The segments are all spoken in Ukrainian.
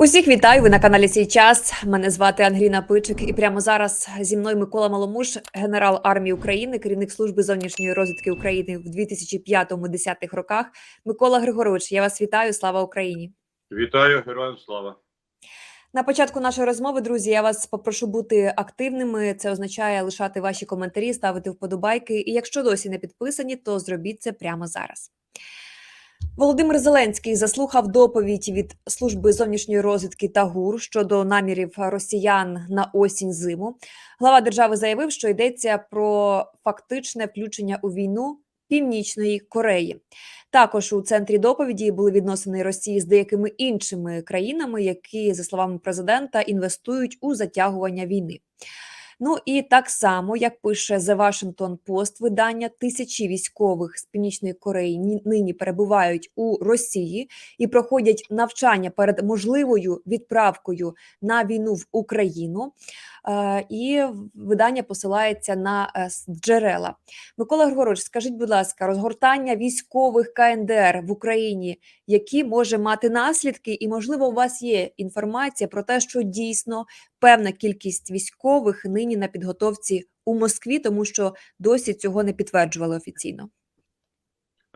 Усіх вітаю. Ви на каналі Сій час. Мене звати Ангеліна Пичик, і прямо зараз зі мною Микола Маломуш, генерал армії України, керівник служби зовнішньої розвідки України в 2005-10 роках. Микола Григорович, я вас вітаю. Слава Україні! Вітаю, героям слава. На початку нашої розмови, друзі, я вас попрошу бути активними. Це означає лишати ваші коментарі, ставити вподобайки. І якщо досі не підписані, то зробіть це прямо зараз. Володимир Зеленський заслухав доповідь від служби зовнішньої розвідки та ГУР щодо намірів росіян на осінь зиму. Глава держави заявив, що йдеться про фактичне включення у війну Північної Кореї. Також у центрі доповіді були відносини Росії з деякими іншими країнами, які, за словами президента, інвестують у затягування війни. Ну і так само, як пише The Washington Post, видання тисячі військових з північної Кореї ні- нині перебувають у Росії і проходять навчання перед можливою відправкою на війну в Україну. Е, і видання посилається на е, джерела. Микола Григорович, скажіть, будь ласка, розгортання військових КНДР в Україні, які може мати наслідки, і можливо, у вас є інформація про те, що дійсно певна кількість військових нині на підготовці у Москві, тому що досі цього не підтверджували офіційно.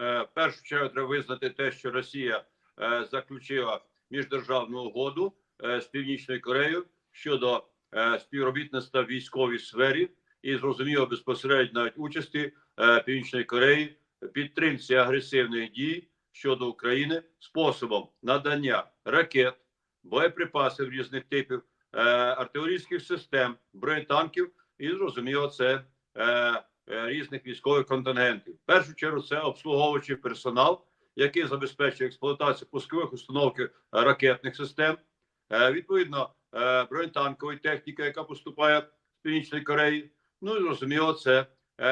Е, першу чергу треба визнати те, що Росія е, заключила міждержавну угоду е, з Північною Кореєю щодо е, співробітництва в військовій сфері і зрозуміло безпосередньо навіть участі е, Північної Кореї підтримці агресивних дій щодо України способом надання ракет, боєприпасів різних типів, е, артилерійських систем, бронетанків і зрозуміло, це е, е, різних військових контингентів. В першу чергу це обслуговуючий персонал, який забезпечує експлуатацію пускових установок е, ракетних систем. Відповідно, е, бронетанкової техніки, яка поступає з Північної Кореї. Ну і зрозуміло, це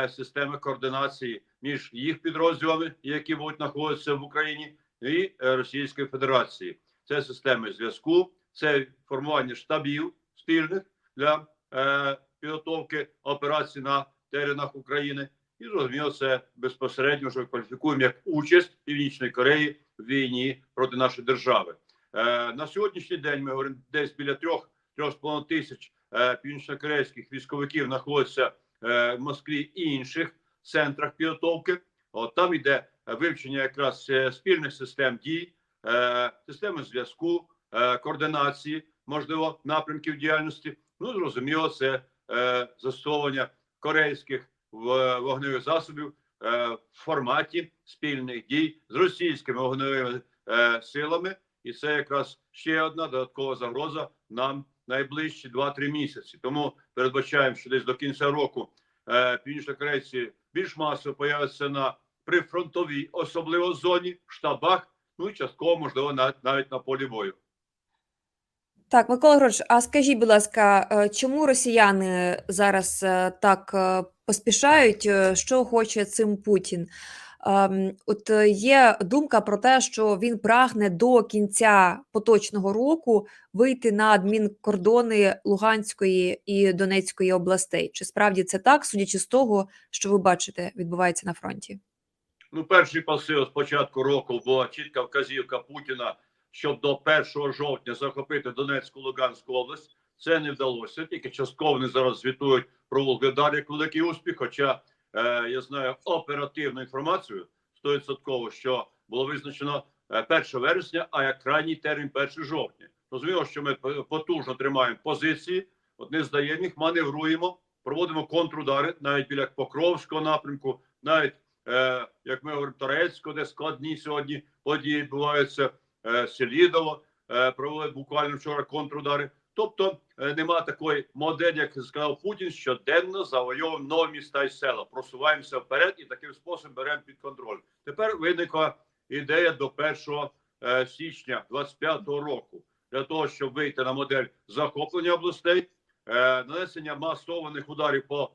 системи координації між їх підрозділами, які будуть знаходитися в Україні, і Російської Федерації. Це системи зв'язку, це формування штабів спільних для е, підготовки операцій на теренах України. І зрозуміло, це безпосередньо вже кваліфікуємо як участь Північної Кореї в війні проти нашої держави. Е, на сьогоднішній день ми говоримо десь біля трьох трьох з половиною тисяч е, північнокорейських військовиків знаходяться е, в Москві і інших центрах підготовки. От там йде вивчення якраз е, спільних систем дій, е, системи зв'язку, е, координації, можливо, напрямків діяльності. Ну зрозуміло, це е, застосовування корейських вогневих засобів е, в форматі спільних дій з російськими вогневими е, силами, і це якраз ще одна додаткова загроза нам найближчі 2-3 місяці. Тому передбачаємо, що десь до кінця року е, північнокорейці більш масово появляться на прифронтовій, особливо зоні, штабах, ну і частково можливо навіть на полі бою. Так, Микола Григорович, а скажіть, будь ласка, е, чому росіяни зараз е, так е, поспішають? Що хоче цим Путін? Ем, От є думка про те, що він прагне до кінця поточного року вийти на адмінкордони Луганської і Донецької областей. Чи справді це так, судячи з того, що ви бачите, відбувається на фронті? Ну, перший посил з початку року була чітка вказівка Путіна, щоб до 1 жовтня захопити Донецьку Луганську область. Це не вдалося. Тільки частково зараз звітують про Волгодар як великий успіх. Хоча е, я знаю оперативну інформацію 100%, що було визначено е, 1 вересня, а як крайній термін 1 жовтня. Розуміло, що ми потужно тримаємо позиції, от не здаємо їх, маневруємо, проводимо контрудари навіть біля Покровського напрямку, навіть е, як ми говоримо, Торецько, де складні сьогодні події відбуваються, е, е, провели буквально вчора контрудари. Тобто е, нема такої моделі, як сказав Путін, щоденно завойовуємо нові міста і села, просуваємося вперед і таким способом беремо під контроль. Тепер виникла ідея до 1 е, січня 25-го року для того, щоб вийти на модель захоплення областей, нанесення масованих ударів по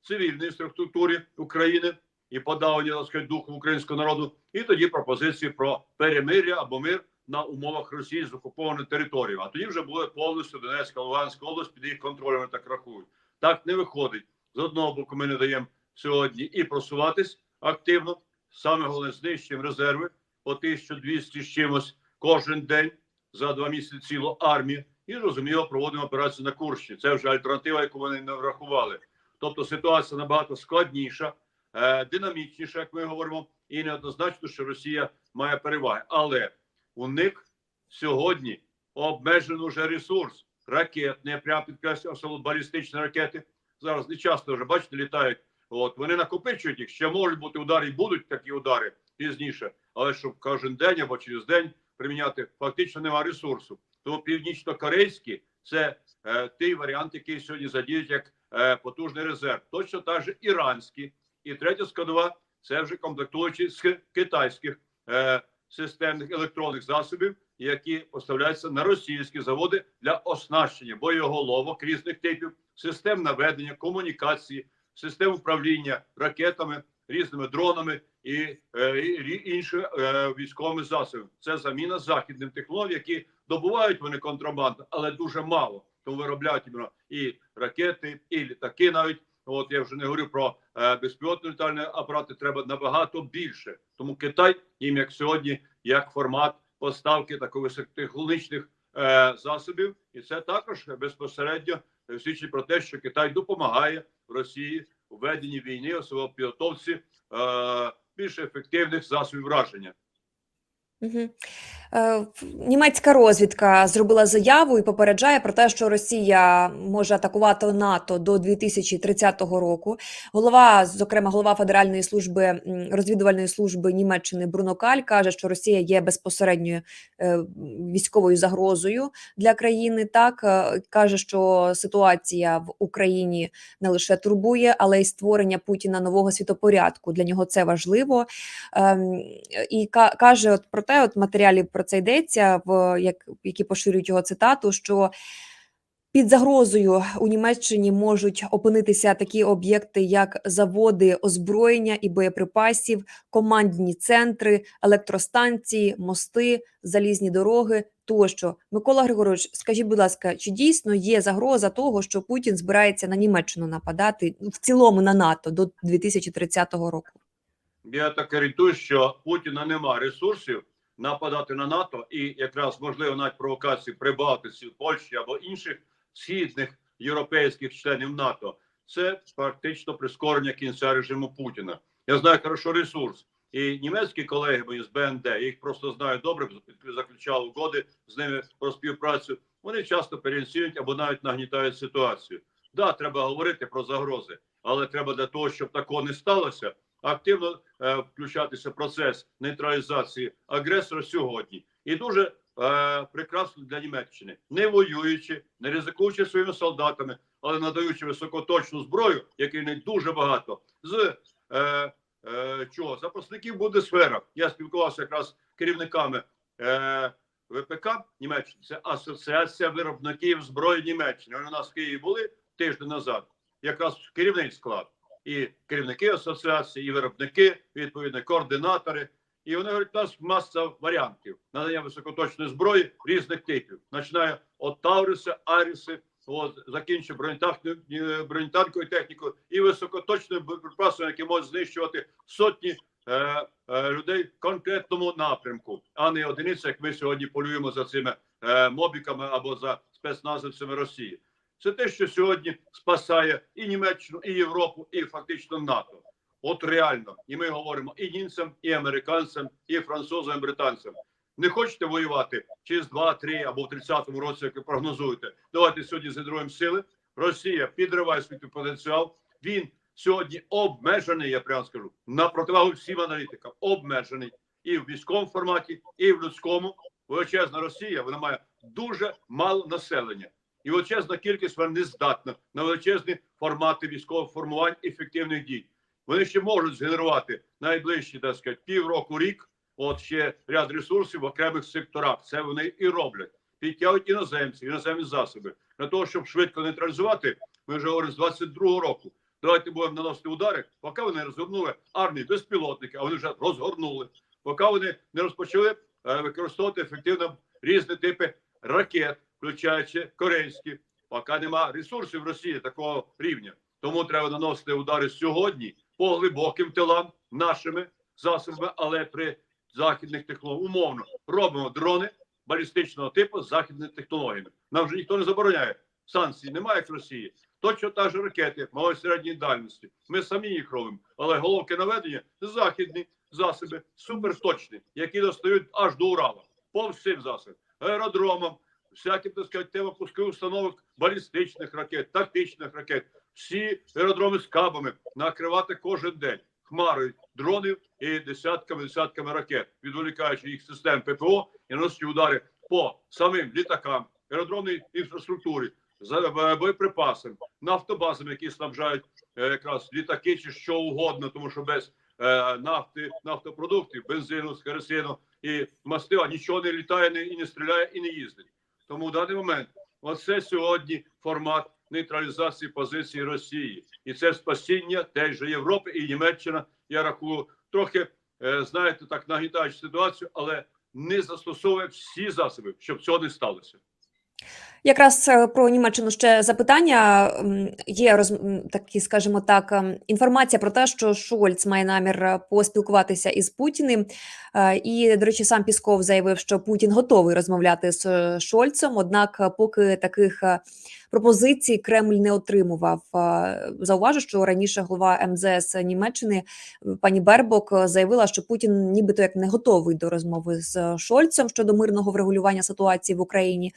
цивільній структурі України і подавлення так сказати, духу українського народу, і тоді пропозиції про перемир'я або мир на умовах Росії з окупованою територією. А тоді вже буде повністю Донецька, Луганська область під їх контролем так рахують. Так не виходить. З одного боку, ми не даємо сьогодні і просуватись активно. Саме головне знищуємо резерви по 1200 з чимось кожен день. за два місяці цілу армію і розуміло проводимо операцію на Курщині. Це вже альтернатива, яку вони не врахували. Тобто ситуація набагато складніша, е, динамічніша, як ми говоримо, і неоднозначно, що Росія має переваги. Але у них сьогодні обмежений вже ресурс ракет, не прямо підкреслю, балістичні ракети. Зараз не часто вже бачите, літають. От вони накопичують їх. Ще можуть бути удари, і будуть такі удари пізніше, але щоб кожен день або через день приміняти, фактично немає ресурсу. Тому північно-корейські це е, той варіант, який сьогодні задіють як е, потужний резерв. Точно так же іранські. І третя складова це вже комплектуючі з китайських е, системних електронних засобів, які поставляються на російські заводи для оснащення боєголовок різних типів, систем наведення, комунікації, систем управління ракетами, різними дронами і, е, і іншими е, військовими засобами. Це заміна західним технологіям, які добувають вони контрабанду, але дуже мало. Тому виробляють і ракети, і літаки навіть. От я вже не говорю про е, безпілотні літальні апарати. Треба набагато більше. Тому Китай їм як сьогодні, як формат поставки таких високотехнологічних е, засобів, і це також безпосередньо свідчить про те, що Китай допомагає Росії у війни, особливо підготовці е, більш ефективних засобів враження. Угу. Е, німецька розвідка зробила заяву і попереджає про те, що Росія може атакувати НАТО до 2030 року. Голова, зокрема, голова Федеральної служби розвідувальної служби Німеччини Бруно Каль каже, що Росія є безпосередньою е, військовою загрозою для країни. Так Е, каже, що ситуація в Україні не лише турбує, але й створення Путіна нового світопорядку. Для нього це важливо. Ем, і каже от про те, от в матеріалі про це йдеться, в як які поширюють його цитату, що під загрозою у Німеччині можуть опинитися такі об'єкти, як заводи озброєння і боєприпасів, командні центри, електростанції, мости, залізні дороги тощо. Микола Григорович, скажіть, будь ласка, чи дійсно є загроза того, що Путін збирається на Німеччину нападати ну, в цілому на НАТО до 2030 року? Я так орієнтую, що Путіна немає ресурсів нападати на НАТО і якраз можливо навіть провокації Прибалтиці, Польщі або інших східних європейських членів НАТО. Це фактично прискорення кінця режиму Путіна. Я знаю хорошо ресурс. І німецькі колеги мої з БНД, я їх просто знаю добре, заключав угоди з ними про співпрацю. Вони часто переініціюють або навіть нагнітають ситуацію. Да, треба говорити про загрози, але треба для того, щоб такого не сталося, активно е, включатися в процес нейтралізації агресора сьогодні. І дуже е, прекрасно для Німеччини, не воюючи, не ризикуючи своїми солдатами, але надаючи високоточну зброю, якої не дуже багато, з е, е, чого запасників буде сфера. Я спілкувався якраз з керівниками е, ВПК Німеччини. Це асоціація виробників зброї Німеччини. Вони у нас в Києві були тиждень назад. Якраз керівний склад і керівники асоціації, і виробники, відповідно, координатори. І вони говорять, у нас маса варіантів надання високоточної зброї різних типів. Починає від Тауриса, Аріси, от, закінчує бронетанк- е, бронетанковою технікою і високоточним боєприпасом, які можуть знищувати сотні е, е, людей в конкретному напрямку, а не одиниці, як ми сьогодні полюємо за цими е, мобіками або за спецназовцями Росії. Це те, що сьогодні спасає і Німеччину, і Європу, і фактично НАТО. От реально, і ми говоримо і німцям, і американцям, і французам, і британцям. Не хочете воювати через 2-3 або в 30-му році, як ви прогнозуєте. Давайте сьогодні зідруємо сили. Росія підриває свій потенціал. Він сьогодні обмежений. Я прямо скажу на противагу всім аналітикам. Обмежений і в військовому форматі, і в людському. Величезна Росія вона має дуже мало населення і величезна кількість вона не здатна на величезні формати військових формувань ефективних дій. Вони ще можуть згенерувати найближчі, так сказати, півроку рік. От ще ряд ресурсів в окремих секторах. Це вони і роблять. Підтягують іноземці, іноземні засоби для того, щоб швидко нейтралізувати. Ми вже говоримо з 22-го року. Давайте будемо наносити удари, поки вони розгорнули армії безпілотники, а вони вже розгорнули. Поки вони не розпочали е, використовувати ефективно різні типи ракет, включаючи корейські, поки нема ресурсів в Росії такого рівня. Тому треба наносити удари сьогодні по глибоким тилам нашими засобами, але при західних технологіях умовно робимо дрони, балістичного типу з західними технологіями. Нам вже ніхто не забороняє. Санкцій немає в Росії. Точно та ж ракети малої середньої дальності. Ми самі їх робимо. Але головки наведення західні засоби суперточні, які достають аж до Урала. По всім засобам, аеродромам, всяким так сказати, темопускових установок балістичних ракет, тактичних ракет. Всі аеродроми з кабами накривати кожен день хмарою дронів і десятками десятками ракет, відволікаючи їх систем ППО і наносячи удари по самим літакам, аеродромній інфраструктурі, е, боєприпасам, нафтобазам, які снабжають е, якраз літаки чи що угодно, тому що без е, нафти, нафтопродуктів, бензину, керосину і мастила нічого не літає, і не стріляє, і не їздить. Тому в даний момент оце сьогодні формат нейтралізації позиції Росії, і це спасіння теж Європи і Німеччина. Я рахую трохи е, знаєте, так нагнітаючи ситуацію, але не застосовує всі засоби, щоб цього не сталося. Якраз е, про Німеччину ще запитання. Є роз... такі, скажімо так, ем, інформація про те, що Шольц має намір е, поспілкуватися із Путіним. Е, І, до речі, сам Пісков заявив, що Путін готовий розмовляти з Шольцем. Однак, поки таких пропозицій Кремль не отримував. Зауважу, що раніше голова МЗС Німеччини пані Бербок заявила, що Путін нібито як не готовий до розмови з Шольцем щодо мирного врегулювання ситуації в Україні.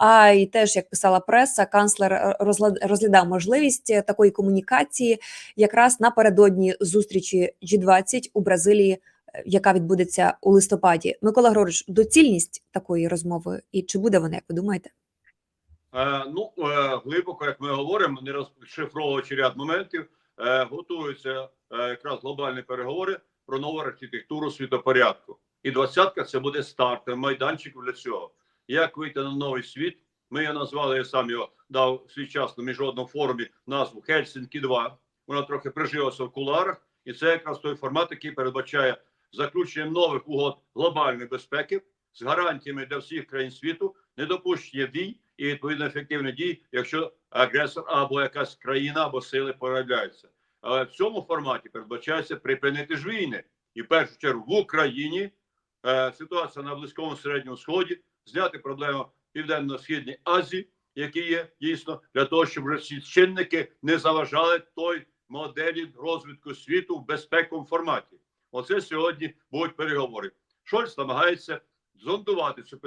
А теж, як писала преса, канцлер е, розглядав можливість е, такої комунікації якраз напередодні зустрічі G20 у Бразилії, е, яка відбудеться у листопаді. Микола Григорович, доцільність такої розмови, і чи буде вона, як ви думаєте? Ну глибоко, як ми говоримо, не розшифровуючи ряд моментів, готуються якраз глобальні переговори про нову архітектуру світопорядку. І двадцятка це буде стартом майданчик для цього. Як вийти на новий світ? Ми його назвали, я сам його дав свій час на міжнародному форумі назву Хельсінкі 2 Вона трохи прижилася в куларах, і це якраз той формат, який передбачає заключення нових угод глобальної безпеки з гарантіями для всіх країн світу, недопущення дій і відповідно ефективних дій, якщо агресор або якась країна або сили проявляються. Але в цьому форматі передбачається припинити ж війни, і в першу чергу в Україні е, ситуація на близькому середньому сході, зняти проблему південно-східній Азії, які є дійсно для того, щоб чинники не заважали той моделі розвитку світу в безпековому форматі. Оце сьогодні будуть переговори. Шольц намагається зондувати цю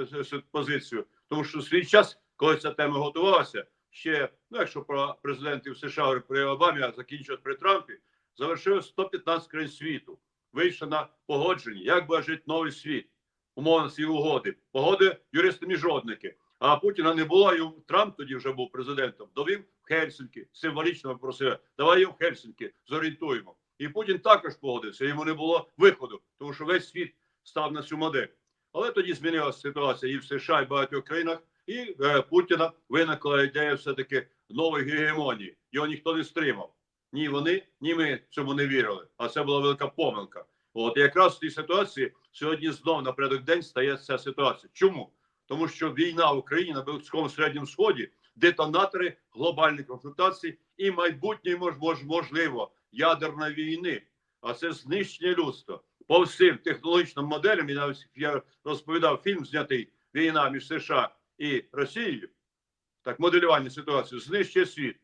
позицію, тому що свій час, коли ця тема готувалася, ще ну якщо про президентів США при Обамі, а закінчувати при Трампі, завершили 115 країн світу. Вийшли на погодження, як буде жити новий світ, умовно ці угоди. Погоди юристи міжнародники. А Путіна не було, і Трамп тоді вже був президентом. Довів в Хельсінки, символічно просив, давай його в Хельсінки зорієнтуємо. І Путін також погодився. Йому не було виходу, тому що весь світ став на цю модель. Але тоді змінилася ситуація і в США, і в багатьох країнах, і е, Путіна виникла ідея все-таки нової гегемонії. Його ніхто не стримав. Ні вони, ні ми цьому не вірили. А це була велика помилка. От якраз в цій ситуації сьогодні знов на день стає ця ситуація. Чому? Тому що війна в Україні на Близькому середньому сході детонатори глобальних конфронтацій і майбутнє мож, можливо ядерної війни, а це знищення людства по всім технологічним моделям. І навіть я розповідав фільм, знятий війна між США і Росією. Так, моделювання ситуації знищує світ.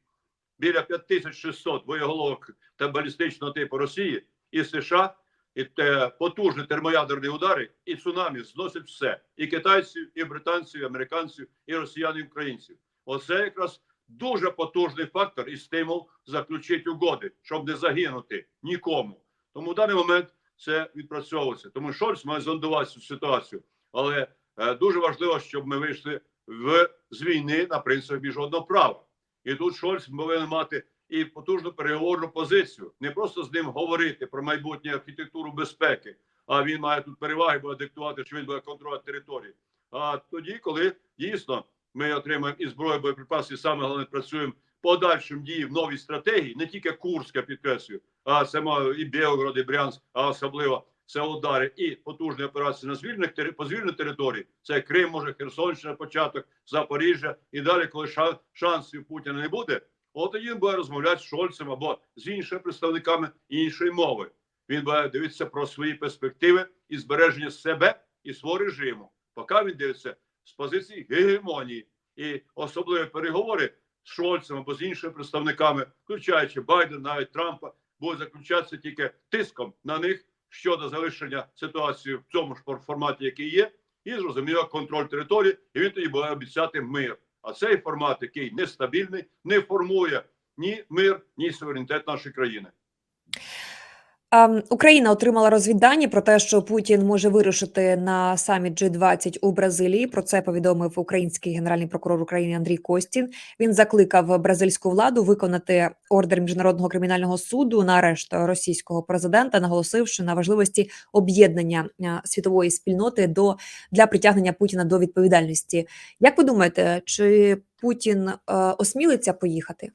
Біля 5600 боєголовок та балістичного типу Росії і США, і те, потужні термоядерні удари, і цунамі зносять все: і китайців, і британців, і американців, і росіян, і українців. Оце якраз дуже потужний фактор і стимул заключити угоди, щоб не загинути нікому. Тому в даний момент це відпрацьовується. Тому Шольц має зондувати цю ситуацію. Але е, дуже важливо, щоб ми вийшли в з війни на принципі міжнародного права. І тут Шольц повинен мати і потужну переговорну позицію, не просто з ним говорити про майбутню архітектуру безпеки, а він має тут переваги, буде диктувати, що він буде контролювати території. А тоді, коли дійсно ми отримаємо і зброю, боєприпаси, і саме головне працюємо подальшим діям в новій стратегії, не тільки Курська підкреслюю, а має і Білгород, і Брянськ, а особливо це удари і потужні операції на звільних по звільнених території. Це Крим, може Херсонщина, початок, Запоріжжя. І далі, коли ша- шансів Путіна не буде, от тоді він буде розмовляти з Шольцем або з іншими представниками іншої мови. Він буде дивитися про свої перспективи і збереження себе і свого режиму. Поки він дивиться з позиції гегемонії. І особливі переговори з Шольцем або з іншими представниками, включаючи Байдена, навіть Трампа, будуть заключатися тільки тиском на них щодо залишення ситуації в цьому ж форматі, який є, і зрозуміло контроль території, і він тоді буде обіцяти мир. А цей формат, який нестабільний, не формує ні мир, ні суверенітет нашої країни. Ем, Україна отримала розвіддані про те, що Путін може вирушити на саміт G20 у Бразилії. Про це повідомив український генеральний прокурор України Андрій Костін. Він закликав бразильську владу виконати ордер міжнародного кримінального суду на арешт російського президента, наголосивши на важливості об'єднання е, світової спільноти до для притягнення Путіна до відповідальності. Як ви думаєте, чи Путін е, осмілиться поїхати?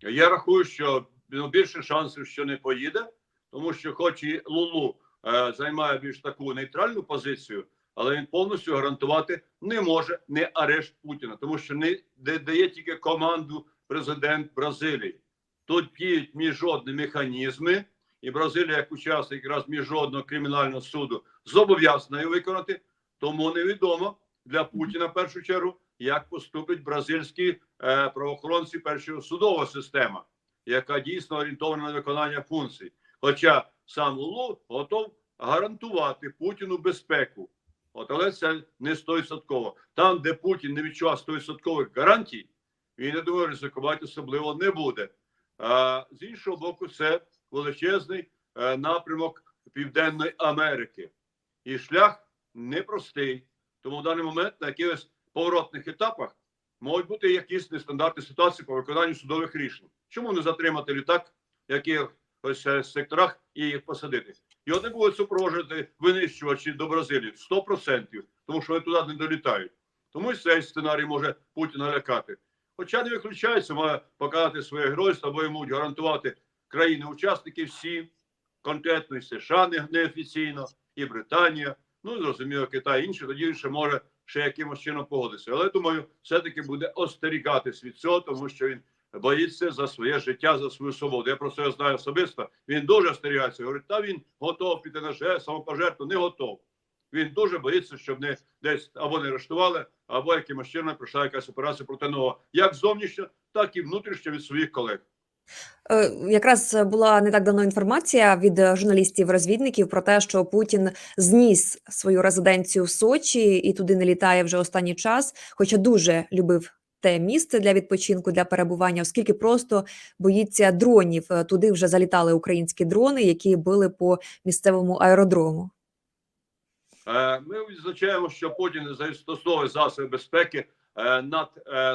Я рахую, що більше шансів, що не поїде, тому що, хоч і Лулу е, займає більш таку нейтральну позицію, але він повністю гарантувати не може не арешт Путіна, тому що не дає тільки команду президент Бразилії. Тут діють міжнародні механізми, і Бразилія, як учасник якраз міжнародного кримінального суду, зобов'язана її виконати. Тому невідомо для Путіна в першу чергу, як поступить бразильські е, правоохоронці першого судова система, яка дійсно орієнтована на виконання функцій. Хоча сам Лулу готов гарантувати Путіну безпеку. От, але це не стовідсотково. Там, де Путін не відчував стовідсоткових гарантій, він я думаю, ризикувати особливо не буде. А з іншого боку, це величезний е, напрямок Південної Америки. І шлях непростий. Тому в даний момент на якихось поворотних етапах можуть бути якісь нестандартні ситуації по виконанню судових рішень. Чому не затримати літак в якихось е, секторах і їх посадити? Його не будуть супроводжувати винищувачі до Бразилії 100%, тому що вони туди не долітають. Тому і цей сценарій може Путіна лякати. Хоча не виключається, має показати своє геройство, або йому гарантувати країни-учасники всі, конкретно і США неофіційно, і Британія, ну зрозуміло, Китай інші, тоді ще може ще якимось чином погодитися. Але думаю, все-таки буде остерігатись від цього, тому що він боїться за своє життя, за свою свободу. Я про це знаю особисто. Він дуже остерігається. Говорить, та він готов піти на жест, самопожертву, не готов. Він дуже боїться, щоб не десь або не арештували, або якимось чином прийшла якась операція проти нього, як зовнішньо, так і внутрішньо від своїх колег. Е, Якраз була не так давно інформація від е, журналістів-розвідників про те, що Путін зніс свою резиденцію в Сочі і туди не літає вже останній час, хоча дуже любив те місце для відпочинку, для перебування, оскільки просто боїться дронів. Е, Туди вже залітали українські дрони, які били по місцевому аеродрому. Ми відзначаємо, що Путін застосовує засоби безпеки над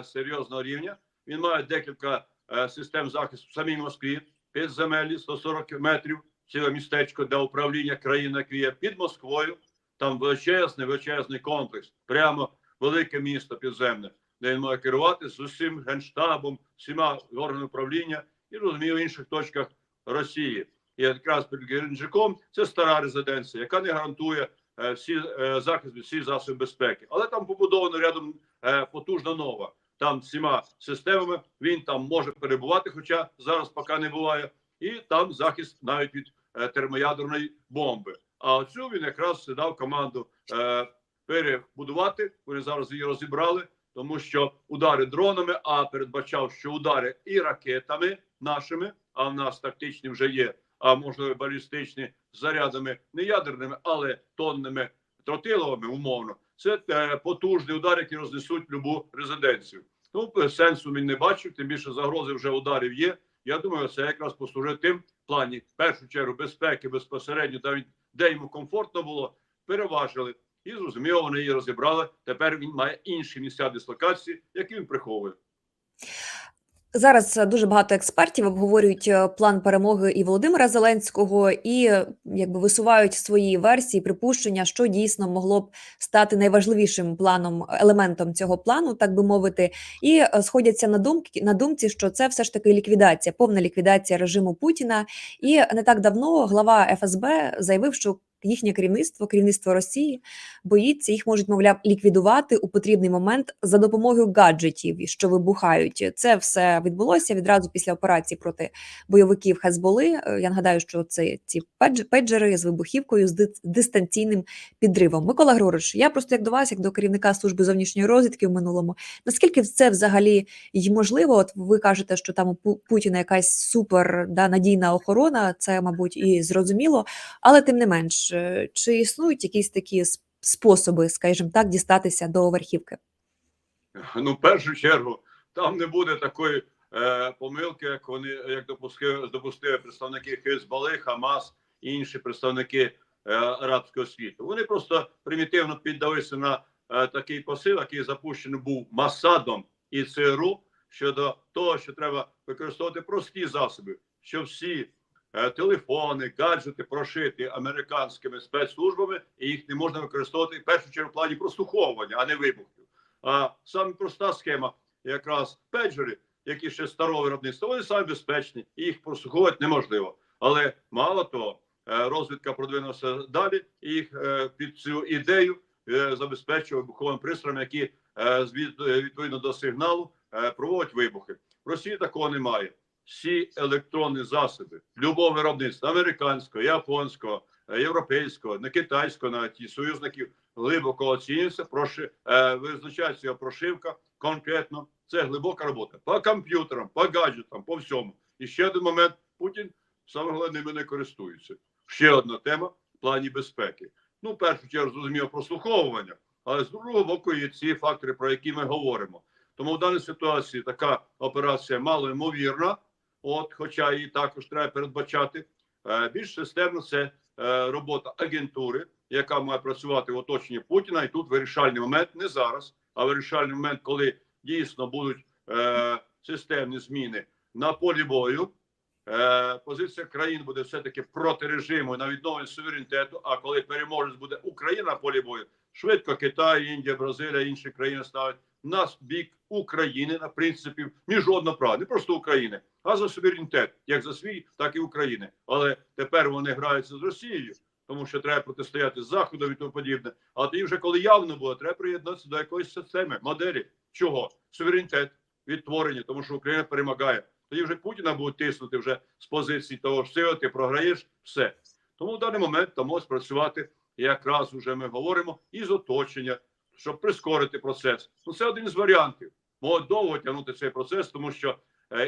серйозного рівня. Він має декілька систем захисту в самій Москві, підземелі 140 метрів, ціле містечко для управління країни, яке є під Москвою. Там величезний, величезний комплекс, прямо велике місто підземне, де він має керувати з усім генштабом, всіма органами управління і розумію в інших точках Росії. І якраз під Геленджиком це стара резиденція, яка не гарантує е, всі е, захист, всі засоби безпеки. Але там побудовано рядом е, потужна нова. Там всіма системами він там може перебувати, хоча зараз поки не буває, і там захист навіть від е, термоядерної бомби. А оцю він якраз дав команду е, перебудувати. Вони зараз її розібрали, тому що удари дронами, а передбачав, що удари і ракетами нашими, а в нас тактичні вже є, а можливо балістичні зарядами не ядерними, але тонними тротиловими, умовно. Це е, потужний удар, який рознесуть любу резиденцію. Тому е, сенсу він не бачив, тим більше загрози вже ударів є. Я думаю, це якраз послужить тим плані, в першу чергу, безпеки безпосередньо, навіть де йому комфортно було, переважили. І зрозуміло, вони її розібрали. Тепер він має інші місця дислокації, які він приховує. Зараз е, дуже багато експертів обговорюють е, план перемоги і Володимира Зеленського, і е, якби висувають свої версії, припущення, що дійсно могло б стати найважливішим планом, елементом цього плану, так би мовити, і сходяться на думки на думці, що це все ж таки ліквідація, повна ліквідація режиму Путіна. І не так давно глава ФСБ заявив, що їхнє керівництво, керівництво Росії боїться, їх можуть, мовляв, ліквідувати у потрібний момент за допомогою гаджетів, що вибухають. Це все відбулося відразу після операції проти бойовиків Хезболи. Е, Я нагадаю, що це ці педж- педжери з вибухівкою з ди- дистанційним підривом. Микола Грорич, я просто як до вас, як до керівника служби зовнішньої розвідки в минулому. Наскільки це взагалі й можливо? От ви кажете, що там у Путіна якась супер да, надійна охорона, це, мабуть, і зрозуміло. Але тим не менш, чи існують якісь такі способи, скажімо так, дістатися до верхівки? Ну, в першу чергу, там не буде такої е, помилки, як вони як допустили, допустили представники Хезболи, Хамас і інші представники е, арабського світу. Вони просто примітивно піддалися на е, такий посил, який запущений був Масадом і ЦРУ щодо того, що треба використовувати прості засоби, що всі телефони, гаджети прошиті американськими спецслужбами, і їх не можна використовувати в першу чергу в плані прослуховування, а не вибухів. А саме проста схема, якраз педжери, які ще старого виробництва, вони самі безпечні, і їх прослуховувати неможливо. Але мало того, е, розвідка продвинулася далі, і їх е, під цю ідею е, забезпечує вибуховими пристроями, які е, е, відповідно до сигналу е, проводять вибухи. В Росії такого немає. Всі електронні засоби любого виробництва американського, японського, е, європейського, не китайського, навіть і союзників глибоко оцінюється, проши, е, визначається його прошивка конкретно. Це глибока робота по комп'ютерам, по гаджетам, по всьому. І ще один момент: Путін саме головне ними не користується. Ще одна тема в плані безпеки. Ну, першу чергу, зрозуміло, прослуховування, але з другого боку є ці фактори, про які ми говоримо. Тому в даній ситуації така операція мало ймовірна, от, хоча її також треба передбачати. Е, більш системно це е, робота агентури, яка має працювати в оточенні Путіна. І тут вирішальний момент не зараз, а вирішальний момент, коли дійсно будуть е, системні зміни на полі бою. Е, позиція країн буде все таки проти режиму на відновлення суверенітету. А коли переможець буде Україна на полі бою, швидко Китай, Індія, Бразилія, інші країни ставить на бік України на принципі міжнародного не просто України, а за суверенітет, як за свій, так і України. Але тепер вони граються з Росією, тому що треба протистояти з заходом і тому подібне. А тоді, вже коли явно було, треба приєднатися до якоїсь системи, моделі чого суверенітет, відтворення, тому що Україна перемагає. Тоді вже Путіна будуть тиснути вже з позиції того, що все, ти програєш, все. Тому в даний момент там спрацювати якраз уже ми говоримо із оточення, щоб прискорити процес. Ну це один із варіантів. Може довго тягнути цей процес, тому що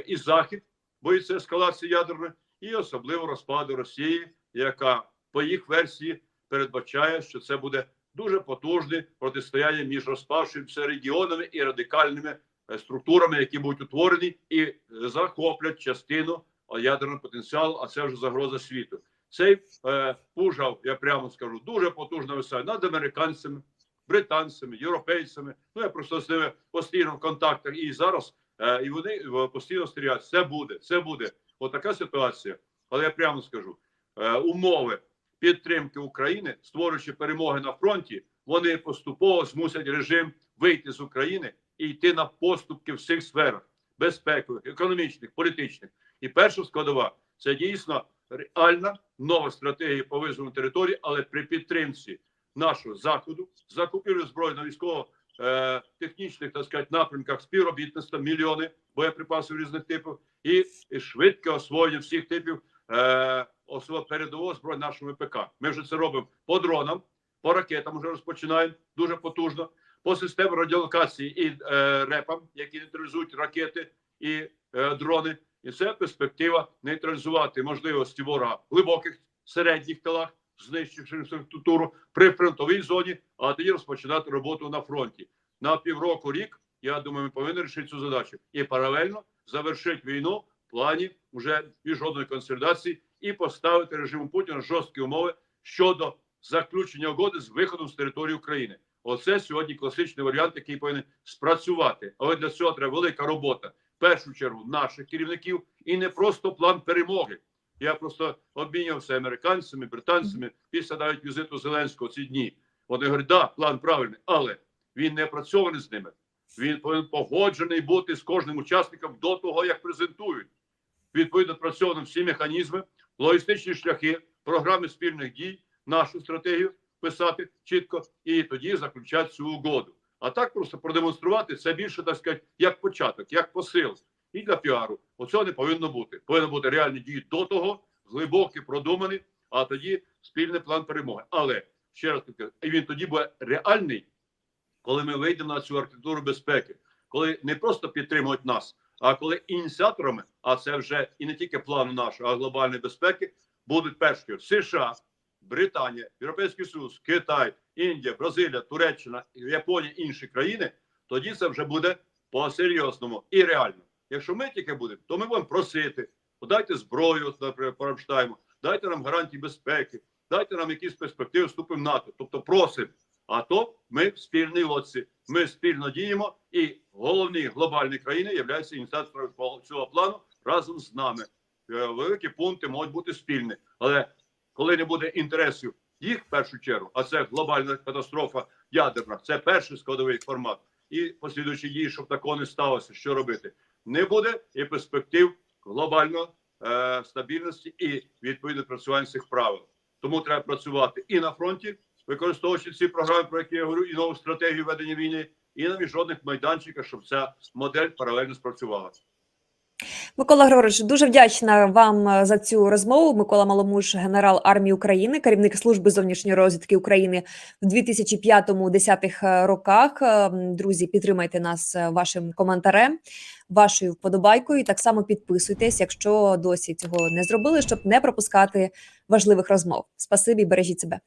і Захід боїться ескалації ядерної, і особливо розпаду Росії, яка по їх версії передбачає, що це буде дуже потужне протистояння між розпавшимися регіонами і радикальними е, структурами, які будуть утворені і е, захоплять частину е, ядерного потенціалу. А це вже загроза світу. Цей е, пужав, я прямо скажу, дуже потужно висає над американцями, британцями, європейцями. Ну я просто з ними постійно в контактах і зараз. Е, і вони е, постійно стріляють. Це буде, це буде. Отака ситуація. Але я прямо скажу: е, умови підтримки України, створюючи перемоги на фронті, вони поступово змусять режим вийти з України і йти на поступки в всіх сферах безпекових, економічних, політичних. І перша складова це дійсно реальна нова стратегія по визволенню території, але при підтримці нашого заходу, закупівлі збройно військово е, технічних так сказати, напрямках співробітництва, мільйони боєприпасів різних типів і, і швидке освоєння всіх типів е, передового зброї нашого ВПК. Ми вже це робимо по дронам, по ракетам вже розпочинаємо дуже потужно, по системі радіолокації і е, репам, які нейтралізують ракети і е, дрони. І це перспектива нейтралізувати можливості ворога в глибоких середніх тилах, знищивши інфраструктуру при фронтовій зоні, а тоді розпочинати роботу на фронті. На півроку рік, я думаю, ми повинні рішити цю задачу і паралельно завершити війну в плані вже міжнародної консолідації і поставити режиму Путіна жорсткі умови щодо заключення угоди з виходом з території України. Оце сьогодні класичний варіант, який повинен спрацювати. Але для цього треба велика робота. В першу чергу наших керівників і не просто план перемоги. Я просто обмінявся американцями, британцями після навіть візиту Зеленського ці дні. Вони говорять, да, план правильний, але він не працьований з ними. Він повинен погоджений бути з кожним учасником до того, як презентують. Відповідно, працьовані всі механізми, логістичні шляхи, програми спільних дій, нашу стратегію писати чітко і тоді заключати цю угоду. А так просто продемонструвати це більше, так сказати, як початок, як посил і для піару. Оцього не повинно бути. Повинно бути реальні дії до того, глибокі, продумані, а тоді спільний план перемоги. Але ще раз і він тоді буде реальний, коли ми вийдемо на цю архітектуру безпеки, коли не просто підтримують нас, а коли ініціаторами, а це вже і не тільки плану нашого, а глобальної безпеки, будуть перші США, Британія, Європейський Союз, Китай, Індія, Бразилія, Туреччина, Японія, інші країни, тоді це вже буде по-серйозному і реально. Якщо ми тільки будемо, то ми будемо просити, подайте зброю, наприклад, по Рамштайму, дайте нам гарантії безпеки, дайте нам якісь перспективи вступу в НАТО. Тобто просимо. А то ми в спільній лодці, ми спільно діємо, і головні глобальні країни являються ініціаторами цього плану разом з нами. Е, Великі пункти можуть бути спільні, але коли не буде інтересів їх в першу чергу, а це глобальна катастрофа ядерна, це перший складовий формат, і послідуючі дії, щоб такого не сталося, що робити, не буде і перспектив глобальної е, стабільності і відповідно працювання цих правил. Тому треба працювати і на фронті, використовуючи ці програми, про які я говорю, і нову стратегію ведення війни, і на міжнародних майданчиках, щоб ця модель паралельно спрацювала. Микола Григорович, дуже вдячна вам е, за цю розмову. Микола Маломуш, генерал армії України, керівник служби зовнішньої розвідки України в 2005-2010 роках. Е, Друзі, підтримайте нас е, вашим коментарем, вашою вподобайкою. Так само підписуйтесь, якщо досі цього не зробили, щоб не пропускати важливих розмов. Спасибі, бережіть себе.